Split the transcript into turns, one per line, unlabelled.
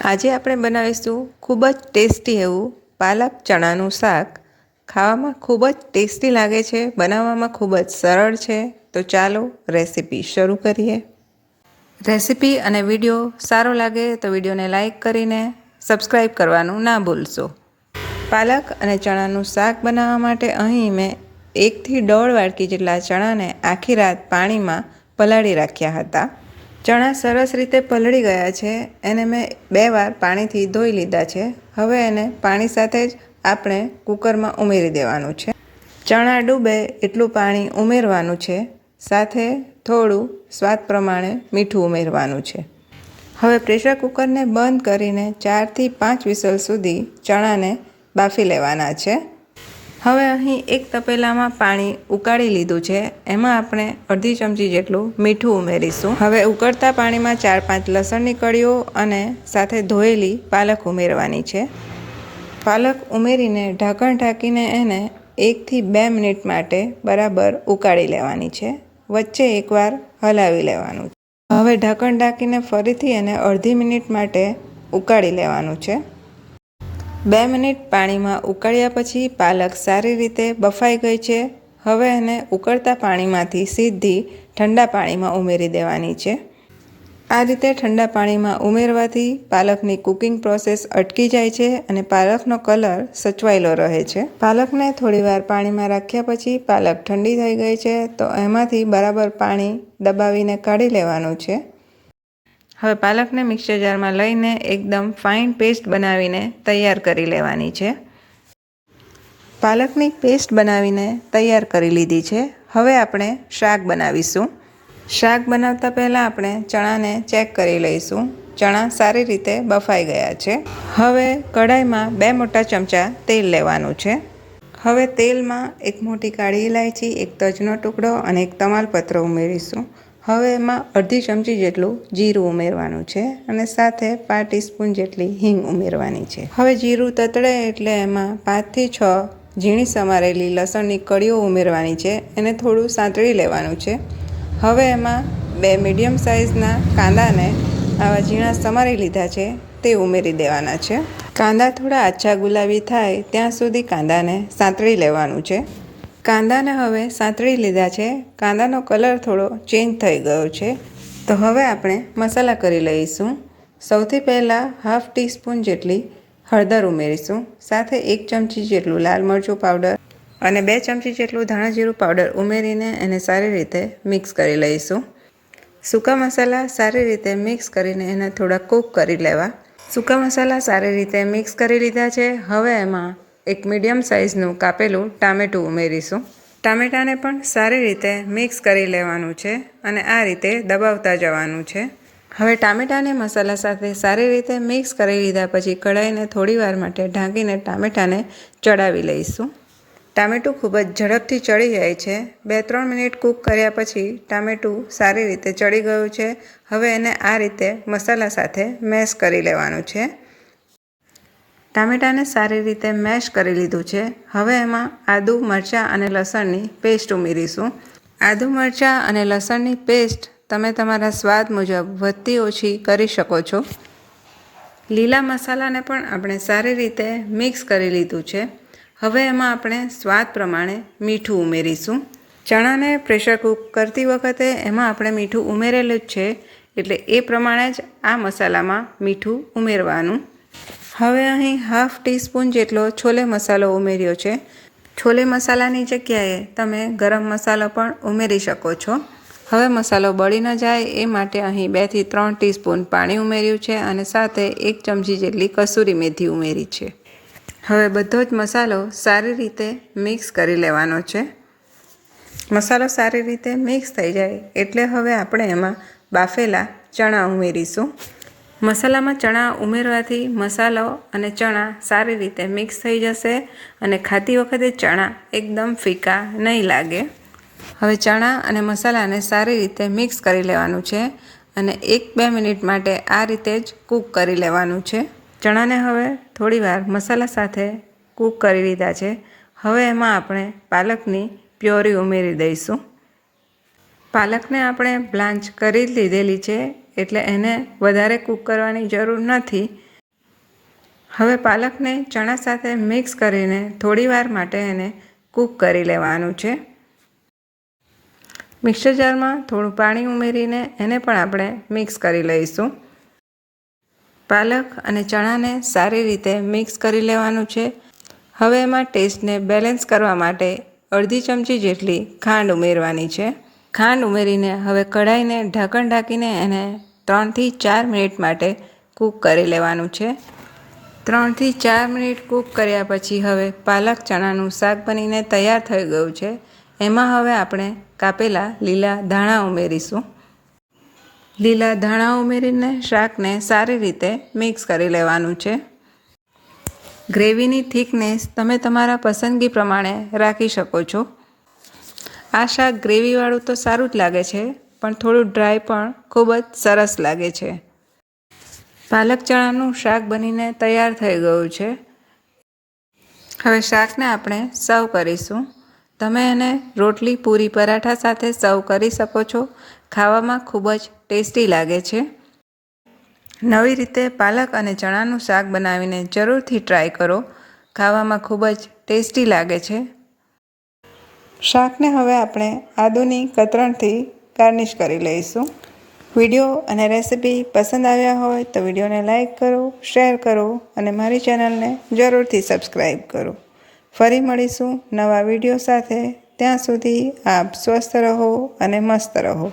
આજે આપણે બનાવીશું ખૂબ જ ટેસ્ટી એવું પાલક ચણાનું શાક. ખાવામાં ખૂબ જ ટેસ્ટી લાગે છે, બનાવવામાં ખૂબ જ સરળ છે. તો ચાલો રેસીપી શરૂ કરીએ. રેસીપી અને વીડિયો સારો લાગે તો વિડીયોને લાઇક કરીને સબસ્ક્રાઈબ કરવાનું ના ભૂલશો. પાલક અને ચણાનું શાક બનાવવા માટે અહીં મેં એકથી દોઢ વાટકી જેટલા ચણાને આખી રાત પાણીમાં પલાળી રાખ્યા હતા. ચણા સરસ રીતે પલળી ગયા છે. એને મેં બે વાર પાણીથી ધોઈ લીધા છે. હવે એને પાણી સાથે જ આપણે કુકરમાં ઉમેરી દેવાનું છે. ચણા ડૂબે એટલું પાણી ઉમેરવાનું છે. સાથે થોડું સ્વાદ પ્રમાણે મીઠું ઉમેરવાનું છે. હવે પ્રેશર કુકરને બંધ કરીને ચારથી પાંચ વિસલ સુધી ચણાને બાફી લેવાના છે. હવે અહીં એક તપેલામાં પાણી ઉકાળી લીધું છે. એમાં આપણે અડધી ચમચી જેટલું મીઠું ઉમેરીશું. હવે ઉકળતા પાણીમાં ચાર પાંચ લસણની કળીઓ અને સાથે ધોયેલી પાલક ઉમેરવાની છે. પાલક ઉમેરીને ઢાંકણ ઢાંકીને એને એકથી બે મિનિટ માટે બરાબર ઉકાળી લેવાની છે. વચ્ચે એકવાર હલાવી લેવાનું છે. હવે ઢાંકણ ઢાંકીને ફરીથી એને અડધી મિનિટ માટે ઉકાળી લેવાનું છે. બે મિનિટ પાણીમાં ઉકાળ્યા પછી પાલક સારી રીતે બફાઈ ગઈ છે. હવે એને ઉકળતા પાણીમાંથી સીધી ઠંડા પાણીમાં ઉમેરી દેવાની છે. આ રીતે ઠંડા પાણીમાં ઉમેરવાથી પાલકની કુકિંગ પ્રોસેસ અટકી જાય છે અને પાલકનો કલર સચવાયેલો રહે છે. પાલકને થોડીવાર પાણીમાં રાખ્યા પછી પાલક ઠંડી થઈ ગઈ છે તો એમાંથી બરાબર પાણી દબાવીને કાઢી લેવાનું છે. હવે પાલકને મિક્સર જારમાં લઈને એકદમ ફાઇન પેસ્ટ બનાવીને તૈયાર કરી લેવાની છે. પાલકની પેસ્ટ બનાવીને તૈયાર કરી લીધી છે. હવે આપણે શાક બનાવીશું. શાક બનાવતા પહેલાં આપણે ચણાને ચેક કરી લઈશું. ચણા સારી રીતે બફાઈ ગયા છે. હવે કઢાઈમાં બે મોટા ચમચા તેલ લેવાનું છે. હવે તેલમાં એક મોટી કાળી ઇલાયચી એક તજનો ટુકડો અને એક તમાલપત્ર ઉમેરીશું. હવે એમાં અડધી ચમચી જેટલું જીરું ઉમેરવાનું છે અને સાથે પાંચ ટીસ્પૂન જેટલી હિંગ ઉમેરવાની છે. હવે જીરું તતડે એટલે એમાં પાંચથી છ ઝીણી સમારેલી લસણની કળીઓ ઉમેરવાની છે એને થોડું સાંતળી લેવાનું છે. હવે એમાં બે મીડિયમ સાઇઝના કાંદાને આવા ઝીણા સમારી લીધા છે તે ઉમેરી દેવાના છે. કાંદા થોડા આછા ગુલાબી થાય ત્યાં સુધી કાંદાને સાંતળી લેવાનું છે. કાંદાને હવે સાંતળી લીધા છે. કાંદાનો કલર થોડો ચેન્જ થઈ ગયો છે. તો હવે આપણે મસાલા કરી લઈશું. સૌથી પહેલાં હાફ ટીસ્પૂન જેટલી હળદર ઉમેરીશું. સાથે એક ચમચી જેટલું લાલ મરચું પાવડર અને બે ચમચી જેટલું ધાણા જીરું પાવડર ઉમેરીને એને સારી રીતે મિક્સ કરી લઈશું. સૂકા મસાલા સારી રીતે મિક્સ કરીને એને થોડા કૂક કરી લેવા. સૂકા મસાલા સારી રીતે મિક્સ કરી લીધા છે. હવે એમાં એક મીડિયમ સાઇઝનું કાપેલું ટામેટું ઉમેરીશું. ટામેટાને પણ સારી રીતે મિક્સ કરી લેવાનું છે અને આ રીતે દબાવતા જવાનું છે. હવે ટામેટાને મસાલા સાથે સારી રીતે મિક્સ કરી લીધા પછી કઢાઈને થોડીવાર માટે ઢાંકીને ટામેટાને ચડાવી લઈશું. ટામેટું ખૂબ જ ઝડપથી ચડી જાય છે. બે ત્રણ મિનિટ કૂક કર્યા પછી ટામેટું સારી રીતે ચડી ગયું છે. હવે એને આ રીતે મસાલા સાથે મેશ કરી લેવાનું છે. ટામેટાને સારી રીતે મેશ કરી લીધું છે. હવે એમાં આદુ, મરચાં અને લસણની પેસ્ટ ઉમેરીશું. આદુ, મરચાં અને લસણની પેસ્ટ તમે તમારા સ્વાદ મુજબ વધતી ઓછી કરી શકો છો. લીલા મસાલાને પણ આપણે સારી રીતે મિક્સ કરી લીધું છે. હવે એમાં આપણે સ્વાદ પ્રમાણે મીઠું ઉમેરીશું. ચણાને પ્રેશર કૂક કરતી વખતે એમાં આપણે મીઠું ઉમેરેલું જ છે. એટલે એ પ્રમાણે જ આ મસાલામાં મીઠું ઉમેરવાનું. હવે અહીં હાફ ટીસ્પૂન જેટલો છોલે મસાલો ઉમેર્યો છે. છોલે મસાલાની જગ્યાએ તમે ગરમ મસાલો પણ ઉમેરી શકો છો. હવે મસાલો બળી ન જાય એ માટે અહીં બેથી ત્રણ ટીસ્પૂન પાણી ઉમેર્યું છે અને સાથે એક ચમચી જેટલી કસૂરી મેથી ઉમેરી છે. હવે બધો જ મસાલો સારી રીતે મિક્સ કરી લેવાનો છે. મસાલો સારી રીતે મિક્સ થઈ જાય એટલે હવે આપણે એમાં બાફેલા ચણા ઉમેરીશું. મસાલામાં ચણા ઉમેરવાથી મસાલો અને ચણા સારી રીતે મિક્સ થઈ જશે અને ખાતી વખતે ચણા એકદમ ફીકા નહીં લાગે. હવે ચણા અને મસાલાને સારી રીતે મિક્સ કરી લેવાનું છે અને એક બે મિનિટ માટે આ રીતે જ કૂક કરી લેવાનું છે. ચણાને હવે થોડીવાર મસાલા સાથે કૂક કરી લીધા છે. હવે એમાં આપણે પાલકની પ્યોરી ઉમેરી દઈશું. પાલકને આપણે બ્લાન્ચ કરી જ લીધેલી છે એટલે એને વધારે કૂક કરવાની જરૂર નથી. હવે પાલકને ચણા સાથે મિક્સ કરીને થોડીવાર માટે એને કૂક કરી લેવાનું છે. મિક્સર જારમાં થોડું પાણી ઉમેરીને એને પણ આપણે મિક્સ કરી લઈશું. પાલક અને ચણાને સારી રીતે મિક્સ કરી લેવાનું છે. હવે એમાં ટેસ્ટને બેલેન્સ કરવા માટે અડધી ચમચી જેટલી ખાંડ ઉમેરવાની છે. ખાંડ ઉમેરીને હવે કઢાઈને ઢાંકણ ઢાંકીને એને ત્રણથી ચાર મિનિટ માટે કૂક કરી લેવાનું છે. ત્રણથી ચાર મિનિટ કૂક કર્યા પછી હવે પાલક ચણાનું શાક બનીને તૈયાર થઈ ગયું છે. એમાં હવે આપણે કાપેલા લીલા ધાણા ઉમેરીશું. લીલા ધાણા ઉમેરીને શાકને સારી રીતે મિક્સ કરી લેવાનું છે. ગ્રેવીની થિકનેસ તમે તમારા પસંદગી પ્રમાણે રાખી શકો છો. આ શાક ગ્રેવીવાળું તો સારું જ લાગે છે પણ થોડું ડ્રાય પણ ખૂબ જ સરસ લાગે છે. પાલક ચણાનું શાક બનીને તૈયાર થઈ ગયું છે. હવે શાકને આપણે સર્વ કરીશું. તમે એને રોટલી, પૂરી, પરાઠા સાથે સર્વ કરી શકો છો. ખાવામાં ખૂબ જ ટેસ્ટી લાગે છે. નવી રીતે પાલક અને ચણાનું શાક બનાવીને જરૂરથી ટ્રાય કરો. ખાવામાં ખૂબ જ ટેસ્ટી લાગે છે. શાકને હવે આપણે આદુની કતરણથી ગાર્નિશ કરી લઈશું. વીડિયો અને રેસિપી પસંદ આવ્યા હોય તો વિડીયોને લાઇક કરો, શેર કરો અને મારી ચેનલને જરૂરથી સબસ્ક્રાઈબ કરો. ફરી મળીશું નવા વીડિયો સાથે. ત્યાં સુધી આપ સ્વસ્થ રહો અને મસ્ત રહો.